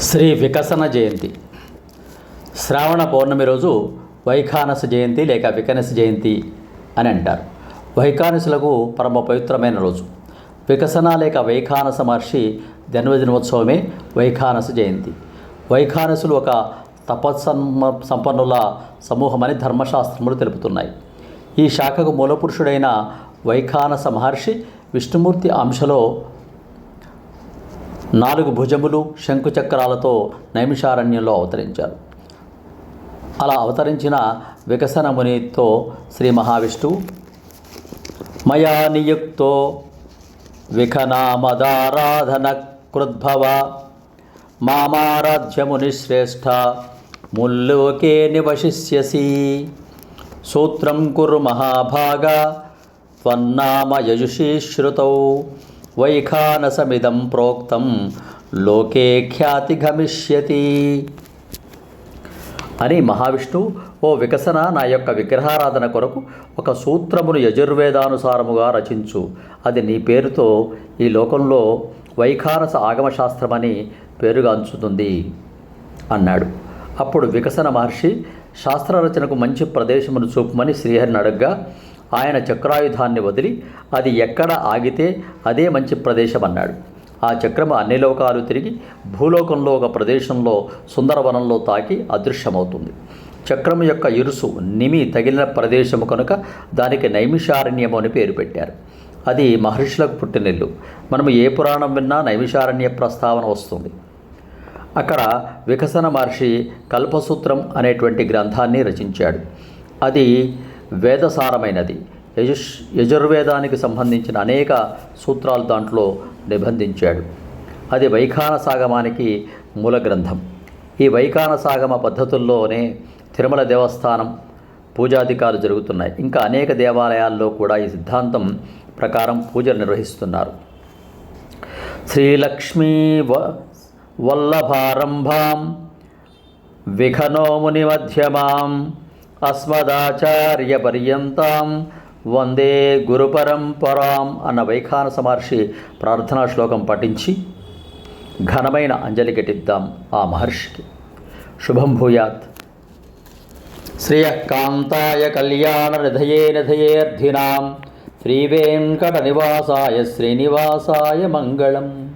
శ్రీ వికసన జయంతి. శ్రావణ పౌర్ణమి రోజు వైఖానస జయంతి లేక వికనస జయంతి అని అంటారు. వైఖానసులకు పరమ పవిత్రమైన రోజు. వికసన లేక వైఖానస మహర్షి జన్మదినోత్సవమే వైఖానస జయంతి. వైఖానసులు ఒక తపస్సన్మ సంపన్నుల సమూహమని ధర్మశాస్త్రములు తెలుపుతున్నాయి. ఈ శాఖకు మూలపురుషుడైన వైఖానస మహర్షి విష్ణుమూర్తి అంశలో నాలుగు భుజములు శంకుచక్రాలతో నైమిషారణ్యంలో అవతరించారు. అలా అవతరించిన వికసన మునితో శ్రీ మహావిష్ణువు మయా నియుక్తో విఖనామదారాధన కృద్భవ మామారాధ్యముని శ్రేష్ఠ ముల్లోకే నివశిష్యసి సూత్రం కురు మహాభాగ త్వన్నామ యజుషీ శ్రుతౌ వైఖానసమిదం ప్రోక్తం. లోకే ఖ్యాతి గమిష్యతి అని మహావిష్ణువు ఓ వికసన నా యొక్క విగ్రహారాధన కొరకు ఒక సూత్రమును యజుర్వేదానుసారముగా రచించు. అది నీ పేరుతో ఈ లోకంలో వైఖానస ఆగమశాస్త్రమని పేరుగాంచుతుంది అన్నాడు. అప్పుడు వికసన మహర్షి శాస్త్రరచనకు మంచి ప్రదేశమును చూపమని శ్రీహరిని అడగ్గా ఆయన చక్రాయుధాన్ని వదిలి అది ఎక్కడ ఆగితే అదే మంచి ప్రదేశం అన్నాడు ఆ చక్రము అన్ని లోకాలు తిరిగి భూలోకంలో ఒక ప్రదేశంలో సుందరవనంలో తాకి అదృశ్యమవుతుంది. చక్రము యొక్క ఇరుసు నిమి తగిలిన ప్రదేశము కనుక దానికి నైమిషారణ్యము అని పేరు పెట్టారు. అది మహర్షులకు పుట్టినిల్లు. మనము ఏ పురాణం విన్నా నైమిషారణ్య ప్రస్తావన వస్తుంది. అక్కడ వికసన మహర్షి కల్పసూత్రం అనేటువంటి గ్రంథాన్ని రచించాడు. అది వేదసారమైనది. యజుష్ యజుర్వేదానికి సంబంధించిన అనేక సూత్రాలు దాంట్లో నిబంధించాడు. అది వైఖానసాగమానికి మూల గ్రంథం. ఈ వైఖానసాగమ పద్ధతుల్లోనే తిరుమల దేవస్థానం పూజాధికారులు జరుగుతున్నాయి. ఇంకా అనేక దేవాలయాల్లో కూడా ఈ సిద్ధాంతం ప్రకారం పూజలు నిర్వహిస్తున్నారు. శ్రీలక్ష్మీ వ వల్లభారంభాం విఘనోముని మధ్యమాం అస్మదాచార్యపర్యంతాం వందే గురుపరంపరాం అన్న వైఖానస మహర్షి ప్రార్థనా శ్లోకం పఠించి ఘనమైన అంజలి ఘటిద్దాం ఆ మహర్షికి. శుభం భూయాత్. శ్రియకాంతాయ కళ్యాణ నిధయే నిధయేర్థినాం శ్రీవేంకట నివాసాయ శ్రీనివాసాయ మంగళం.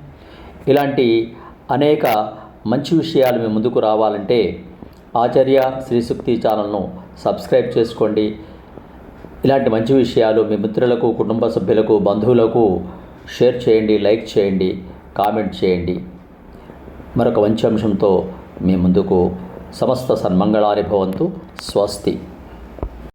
ఇలాంటి అనేక మంచి విషయాలు మీ ముందుకు రావాలంటే ఆచార్య శ్రీశక్తి ఛానల్ను సబ్స్క్రైబ్ చేసుకోండి. ఇలాంటి మంచి విషయాలు మీ మిత్రులకు కుటుంబ సభ్యులకు బంధువులకు షేర్ చేయండి లైక్ చేయండి కామెంట్ చేయండి. మరొక మంచి అంశంతో మీ ముందుకు సమస్త సన్మంగళాని భవంతు స్వస్తి.